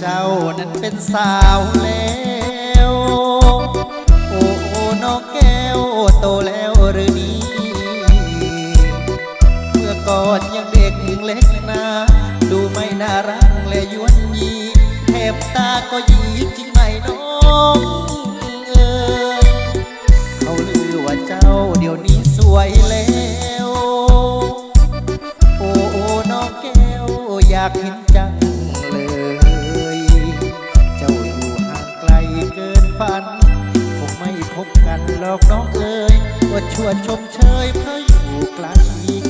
เจ้านั้นเป็นสาวแล้วโอ้โอ้นอกแก้วโตแล้วหรือนี้เมื่อก่อนยังเด็กเล็กนะ ดูไม่น่ารักและยวนยีแถบตาก็ยี หรอกน้องเอ๋ยว่าชวนชมเชยเพราะอยู่ไกล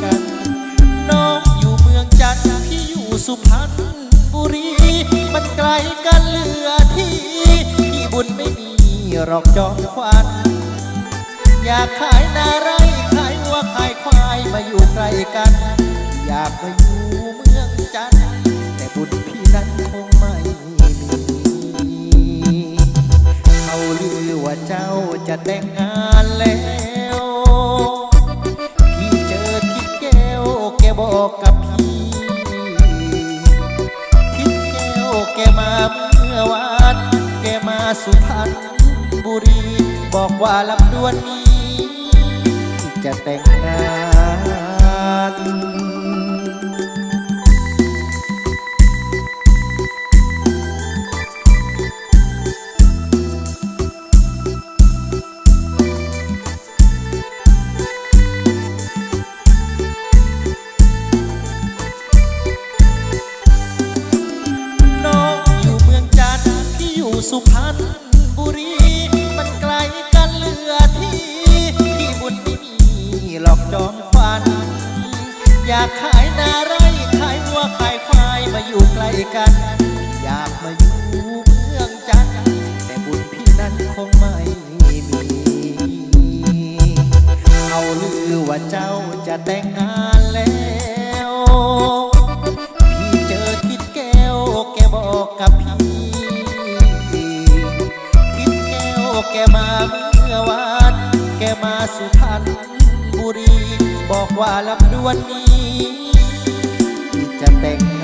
กัน น้องอยู่เมืองจันทร์พี่อยู่สุพรรณบุรี มันไกลกันเหลือที่พี่บุญไม่มีหรอกจอมควันอยากขายนาไรขายวัวขายควายมาอยู่ใกลกัน อยากมาอยู่ เจ้าจะแต่งงานแล้ว พี่เจอทิดแก้วแกบอกกับพี่ ทิดแก้วแกมาเมื่อวานแกมาสุพรรณบุรี บอกว่าลำดวนนี้จะแต่งงาน สุพรรณบุรี มันไกลกันเหลือที่พี่บุญไม่มีหลอกจอมฟัน อยากขายนาไรขายวัวขายควายมาอยู่ใกล้กัน อยากมาอยู่เมืองจันทร์แต่บุญพี่นั้นคงไม่มีเขาลือว่าเจ้าจะแต่งงานแล้ว แกมาเมื่อวาน แกมาสุพรรณบุรี บอกว่าลำดวนนี้ จะแต่ง